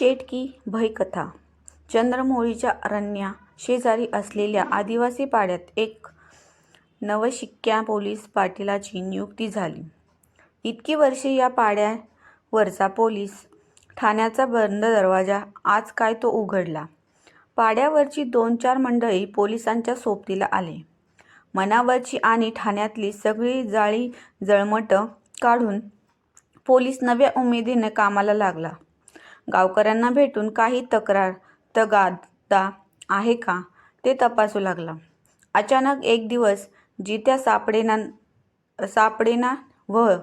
चेटकी भयकथा चंद्रमोळीच्या अरण्या शेजारी असलेल्या आदिवासी पाड्यात एक नवशिक्या पोलीस पाटीलाची नियुक्ती झाली. इतकी वर्षे या पाड्यावरचा पोलीस ठाण्याचा बंद दरवाजा आज काय तो उघडला. पाड्यावरची दोन चार मंडळी पोलिसांच्या सोबतीला आले. मनावरची आणि ठाण्यातली सगळी जाळी-जळमटं काढून पोलीस नव्या उमेदीने कामाला लागला. गावकऱ्यांना भेटून काही तक्रार तगादा आहे का ते तपासू लागला. अचानक एक दिवस जित्या सापडेना सापडेना व्ह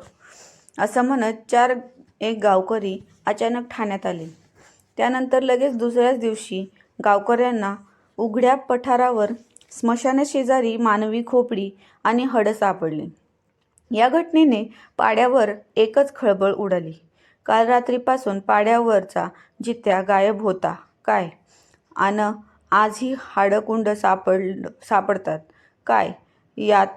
असं म्हणत चार एक गावकरी अचानक ठाण्यात आले. त्यानंतर लगेच दुसऱ्याच दिवशी गावकऱ्यांना उघड्या पठारावर स्मशानाशेजारी मानवी खोपडी आणि हडं सापडली. या घटनेने पाड्यावर एकच खळबळ उडाली. काल रात्रीपासून पाड्यावरचा जित्या गायब होता काय आणि आजही हाडकुंड सापड सापडतात काय यात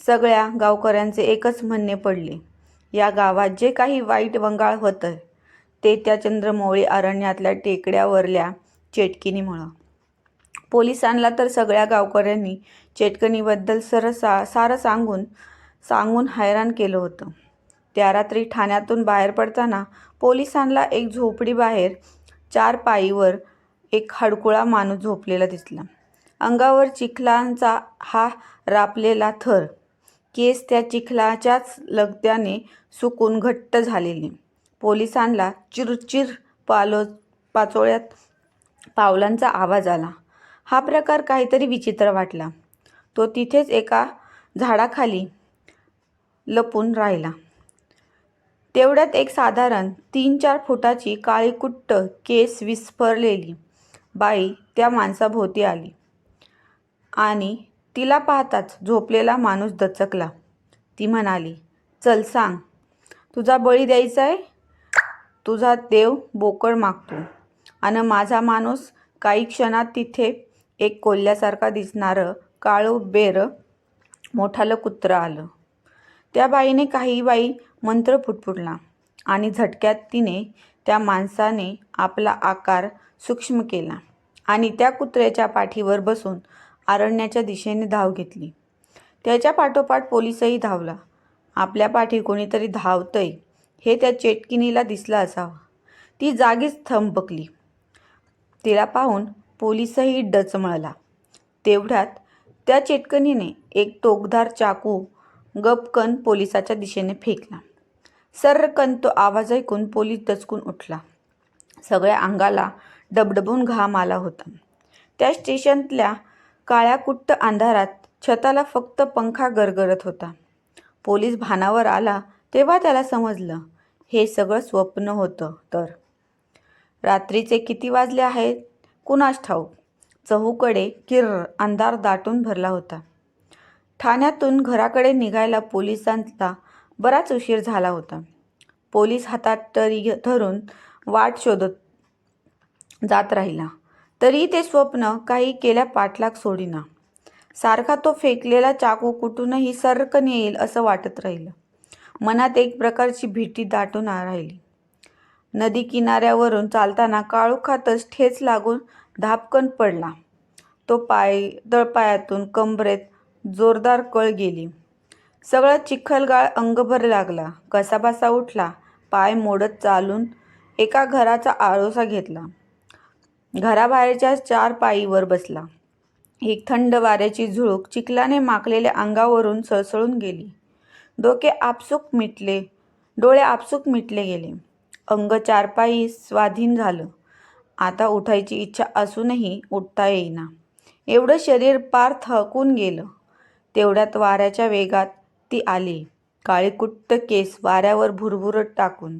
सगळ्या गावकऱ्यांचे एकच म्हणणे पडले. या गावात जे काही वाईट वंगाळ होतं ते त्या चंद्रमौळी अरण्यातल्या टेकड्यावरल्या चेटकिनीमुळं. पोलिसांना तर सगळ्या गावकऱ्यांनी चेटकणीबद्दल सरसा सारं सांगून सांगून हैराण केलं होतं. त्या रात्री ठाण्यातून बाहेर पडताना पोलिसांना एक झोपडी बाहेर चार पायीवर एक हडकुळा माणूस झोपलेला दिसला. अंगावर चिखलांचा हा रापलेला थर. केस त्या चिखलाच्याच लगद्याने सुकून घट्ट झालेले. पोलिसांना चिरचिर पालो पाचोळ्यात पावलांचा आवाज आला. हा प्रकार काहीतरी विचित्र वाटला. तो तिथेच एका झाडाखाली लपून राहिला. तेवढ्यात एक साधारण तीन-चार फुटाची काळी कुट्ट केस विस्फरलेली बाई त्या माणसाभोवती आली आणि तिला पाहताच झोपलेला माणूस दचकला. ती म्हणाली, "चल सांग, तुझा बळी द्यायचा आहे तुझा देव बोकड मागतो आणि माझा माणूस" काही क्षणात तिथे एक कोल्ह्यासारखा दिसणारं काळुभैर मोठालं कुत्रं आलं. त्या बाईने काही बाई मंत्र फुटफुटला आणि झटक्यात तिने त्या माणसाने आपला आकार सूक्ष्म केला आणि त्या कुत्र्याच्या पाठीवर बसून अरण्याच्या दिशेने धाव घेतली. त्याच्या पाठोपाठ पोलीसही धावला. आपल्या पाठी कोणीतरी धावतंय हे त्या चेटकिनीला दिसलं असावं. ती जागीच थंबकली तिला पाहून पोलीसही डचमळला. तेवढ्यात त्या चेटकनीने एक टोकदार चाकू गपकन पोलिसाच्या दिशेने फेकला. सर्रकन तो आवाज ऐकून पोलीस दचकून उठला. सगळ्या अंगाला डबडबून घाम आला होता. त्या स्टेशनतल्या काळ्या कुट्ट अंधारात छताला फक्त पंखा गरगरत होता. पोलीस भानावर आला तेव्हा त्याला समजलं हे सगळं स्वप्न होतं तर. रात्रीचे किती वाजले आहेत कुणास ठाऊक. चहूकडे किर्र अंधार दाटून भरला होता. ठाण्यातून घराकडे निघायला पोलिसांचा बराच उशीर झाला होता. पोलीस हातात तरी धरून वाट शोधत जात राहिला तरीही ते स्वप्न काही केल्या पाठलाग सोडीना. सारखा तो फेकलेला चाकू कुठूनही सरकन येईल असं वाटत राहिलं. मनात एक प्रकारची भीती दाटून राहिली. नदी किनाऱ्यावरून चालताना काळोखातच ठेच लागून धापकन पडला तो पाय दळपायातून कंबरेत जोरदार कळ गेली. सगळं चिखलगाळ अंगभर लागला. कसाबसा उठला. पाय मोडत चालून एका घराचा आळोसा घेतला. घराबाहेरच्या चार पायीवर बसला. एक थंड वाऱ्याची झुळूक चिखलाने माकलेल्या अंगावरून सळसळून गेली. डोके आपसूक मिटले डोळे आपसूक मिटले गेले. अंग चारपाई स्वाधीन झालं. आता उठायची इच्छा असूनही उठता येईना एवढं शरीर पार थकून गेलं. तेवढ्यात वाऱ्याच्या वेगात ती आली. काळीकुट्ट केस वाऱ्यावर भुरभुरत टाकून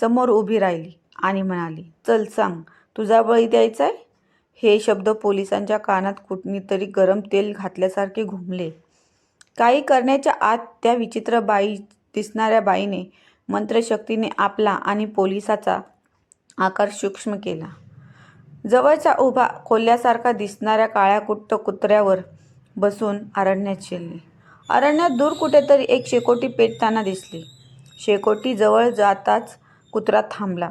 समोर उभी राहिली आणि म्हणाली, "चल सांग, तुझा बळी द्यायचाय? " हे शब्द पोलिसांच्या कानात कुणीतरी गरम तेल घातल्यासारखे घुमले. काही करण्याच्या आत त्या विचित्र बाई दिसणाऱ्या बाईने मंत्रशक्तीने आपला आणि पोलिसाचा आकार सूक्ष्म केला. जवळचा उभा खोल्यासारखा दिसणाऱ्या काळ्या कुट्ट कुत्र्यावर बसून आरण्यात शिरली. अरण्यात दूर कुठेतरी एक शेकोटी पेटताना दिसली. शेकोटी जवळ जाताच कुत्रा थांबला.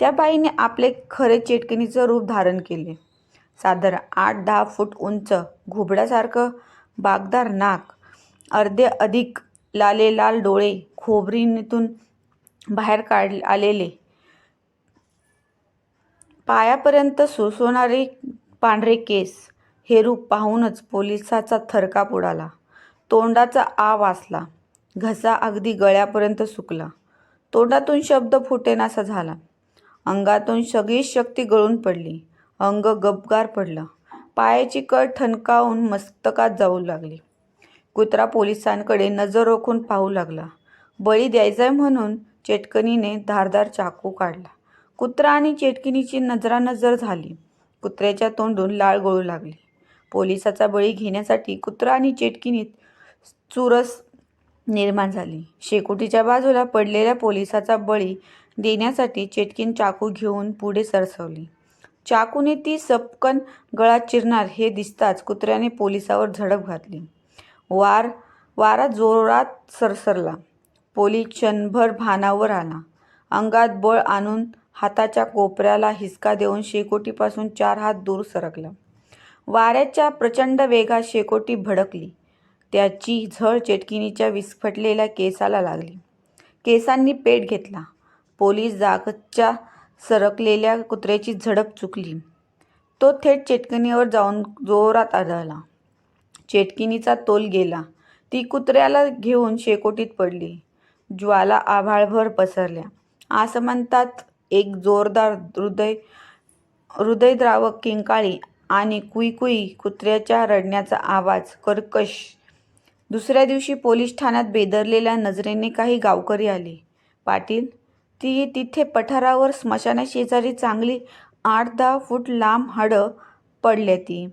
त्या बाईने आपले खरे चेटकणीचं रूप धारण केले साधारण आठ दहा फूट उंच घुबड्यासारखं बागदार नाक अर्धे अधिक लाले लाल डोळे खोबरीतून बाहेर काढ आलेले पायापर्यंत सुसवणारे पांढरे केस हे रूप पाहूनच पोलिसाचा थरकाप उडाला तोंडाचा आ वासला. घसा अगदी गळ्यापर्यंत सुकला. तोंडातून शब्द फुटेनासा झाला. अंगातून सगळी शक्ती गळून पडली. अंग गपगार पडलं. पायाची कळ ठणकावून मस्तकात जाऊ लागली. कुत्रा पोलिसांकडे नजर रोखून पाहू लागला. बळी द्यायचाय म्हणून चेटकनीने धारदार चाकू काढला. कुत्रा आणि चेटकिनीची नजरानजर झाली. कुत्र्याच्या तोंडून लाळ गळू लागली. पोलिसाचा बळी घेण्यासाठी कुत्रा आणि चेटकिनीत चुरस निर्माण झाली. शेकोटीच्या बाजूला पडलेल्या पोलिसाचा बळी देण्यासाठी चेटकीन चाकू घेऊन पुढे सरसवली. चाकूने ती सपकन गळा चिरणार हे दिसताच कुत्र्याने पोलिसावर झडप घातली. वार वारा जोरात सरसरला. पोलीस क्षणभर भानावर आला. अंगात बळ आणून हाताच्या कोपऱ्याला हिसका देऊन शेकोटीपासून चार हात दूर सरकला. वाऱ्याच्या प्रचंड वेगात शेकोटी भडकली. त्याची झळ चेटकिनीच्या विस्फटलेल्या केसाला लागली. केसांनी पेट घेतला. पोलीस जागच्या सरकलेल्या कुत्र्याची झडप चुकली. तो थेट चेटकिनीवर जाऊन जोरात आदळला. चेटकिनीचा तोल गेला. ती कुत्र्याला घेऊन शेकोटीत पडली. ज्वाला आभाळभर पसरल्या. आसमंतात एक जोरदार हृदय हृदयद्रावक किंकाळी आणि कुई कुई कुत्र्याच्या रडण्याचा आवाज कर्कश दुसऱ्या दिवशी पोलीस ठाण्यात बेदरलेल्या नजरेने काही गावकरी आले. पाटील ती तिथे पठारावर स्मशानाशेजारी चांगली आठ दहा फूट लांब हाडं पडल्या ती.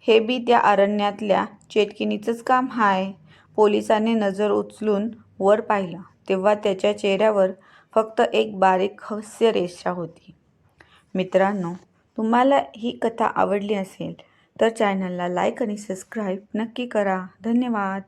हे बी त्या अरण्यातल्या चेटकिनीचंच काम हाय. पोलिसाने नजर उचलून वर पाहिलं. तेव्हा त्याच्या चेहऱ्यावर फक्त एक बारीक हस्य रेषा होती. मित्रांनो तुम्हाला ही कथा आवडली असेल तर चॅनलला लाईक आणि सबस्क्राईब नक्की करा. धन्यवाद.